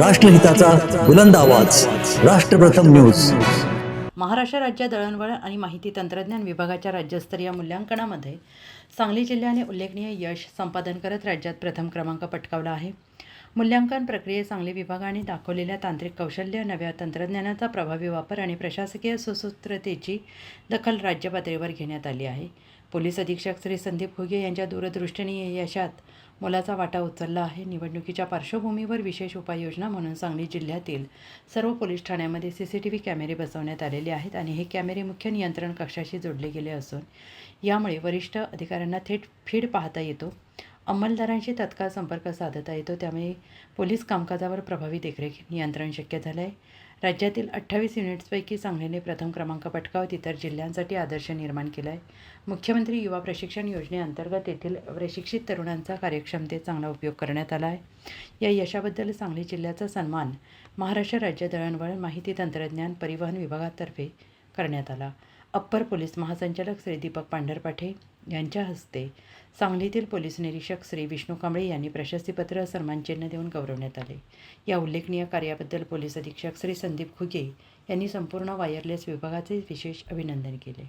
राष्ट्रहिताचा बुलंद आवाज. राष्ट्रप्रथम न्यूज. महाराष्ट्र राज्य दळणवळण आणि माहिती तंत्रज्ञान विभागाच्या राज्यस्तरीय मूल्यांकनामध्ये सांगली जिल्ह्याने उल्लेखनीय यश संपादन करत राज्यात प्रथम क्रमांक पटकावला आहे. मूल्यांकन प्रक्रियेत सांगली विभागाने दाखवलेल्या तांत्रिक कौशल्य नव्या तंत्रज्ञानाचा प्रभावी वापर आणि प्रशासकीय सुसूत्रतेची दखल राज्यपातळीवर घेण्यात आली आहे. पोलीस अधीक्षक श्री संदीप घुगे यांच्या दूरदृष्टीने यशात मोलाचा वाटा उचलला आहे. निवडणुकीच्या पार्श्वभूमीवर विशेष उपाययोजना म्हणून सांगली जिल्ह्यातील सर्व पोलीस ठाण्यांमध्ये सी सी टी व्ही कॅमेरे बसवण्यात आलेले आहेत आणि हे कॅमेरे मुख्य नियंत्रण कक्षाशी जोडले गेले असून यामुळे वरिष्ठ अधिकाऱ्यांना थेट फीड पाहता येतो. अंमलदारांशी तत्काळ संपर्क साधता येतो त्यामुळे पोलीस कामकाजावर प्रभावी देखरेख नियंत्रण शक्य झालं आहे राज्यातील अठ्ठावीस युनिट्सपैकी सांगलीने प्रथम क्रमांक पटकावत इतर जिल्ह्यांसाठी आदर्श निर्माण केला आहे मुख्यमंत्री युवा प्रशिक्षण योजनेअंतर्गत येथील प्रशिक्षित तरुणांचा कार्यक्षमतेत चांगला उपयोग करण्यात आला आहे या यशाबद्दल सांगली जिल्ह्याचा सन्मान महाराष्ट्र राज्य दळणवळण माहिती तंत्रज्ञान परिवहन विभागातर्फे करण्यात आला. अप्पर पोलीस महासंचालक श्री दीपक पांढरपाठे यांच्या हस्ते सांगलीतील पोलीस निरीक्षक श्री विष्णू कांबळे यांनी प्रशस्तीपत्र सन्मानचिन्ह देऊन गौरवण्यात आले. या उल्लेखनीय कार्याबद्दल पोलीस अधीक्षक श्री संदीप खुगे यांनी संपूर्ण वायरलेस विभागाचे विशेष अभिनंदन केले.